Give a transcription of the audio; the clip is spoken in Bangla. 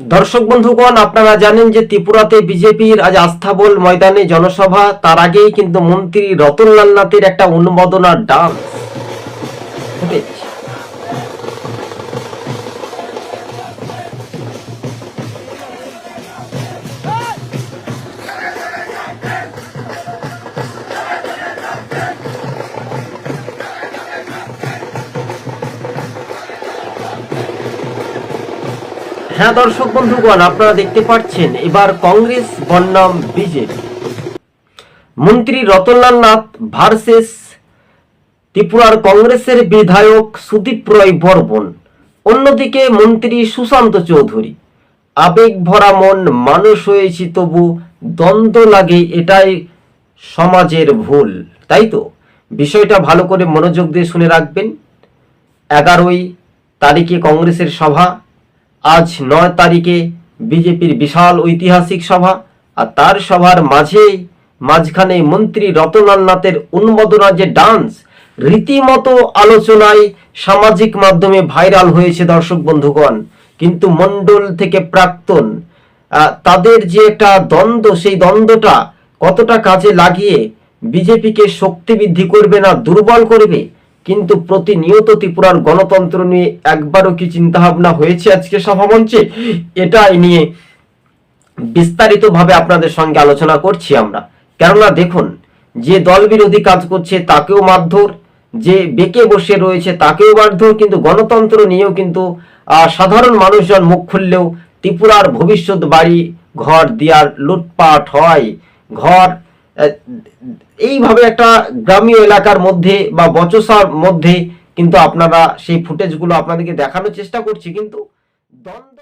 দর্শক বন্ধুগণ, আপনারা জানেন যে ত্রিপুরাতে বিজেপির আজ আস্থাবল ময়দানে জনসভা, তার আগেই কিন্তু মন্ত্রী রতনলাল নাথের একটা অনুমোদনার ডাক। হ্যাঁ দর্শক বন্ধুগণ, আপনারা দেখতে পাচ্ছেন, এবার কংগ্রেস বনাম বিজেপি। মন্ত্রী রতনলাল নাথ ভার্সেস ত্রিপুরার কংগ্রেসের বিধায়ক সুদীপ রয় বর্মন, অন্যদিকে মন্ত্রী সুশান্ত চৌধুরী। আবেগ ভরা মন মানুষ হয়েছি তবু দ্বন্দ্ব লাগে এটাই সমাজের ভুল, তাই তো? বিষয়টা ভালো করে মনোযোগ দিয়ে শুনে রাখবেন। এগারোই তারিখে কংগ্রেসের সভা আজ নয় তারিখে বিজেপির বিশাল ঐতিহাসিক সভা, আর তার সভার মাঝে মাঝখানে মন্ত্রী রতনলাল নাথের উন্মোদনা যে ডান্স, রীতিমতো আলোচনায় সামাজিক মাধ্যমে ভাইরাল হয়েছে দর্শক বন্ধুগণ। কিন্তু মণ্ডল থেকে প্রাক্তন তাদের যে একটা দ্বন্দ্ব, সেই দ্বন্দ্বটা কতটা কাজে লাগিয়ে বিজেপিকে শক্তি বৃদ্ধি করবে না, দুর্বল করবে কিন্তু প্রতিনিয়ত ত্রিপুরার গণতন্ত্র নিয়ে একবারও কি চিন্তা ভাবনা হয়েছে আজকে সভামঞ্চে এটাই নিয়ে বিস্তারিতভাবে আপনাদের সঙ্গে আলোচনা করছি আমরা। কেননা দেখুন, যে দল বিরোধী কাজ করছে তাকেও মারধর, যে বেঁকে বসে রয়েছে তাকেও মারধর, কিন্তু গণতন্ত্র নিয়েও কিন্তু সাধারণ মানুষজন মুখ খুললেও ত্রিপুরার ভবিষ্যৎ বাড়ি ঘর, দিয়ার লুটপাট হয়। ঘর এইভাবে একটা গ্রামীয় এলাকার মধ্যে বা বচসার মধ্যে কিন্তু আপনারা সেই ফুটেজগুলো আপনাদেরকে দেখানোর চেষ্টা করছি, কিন্তু দ্বন্দ্ব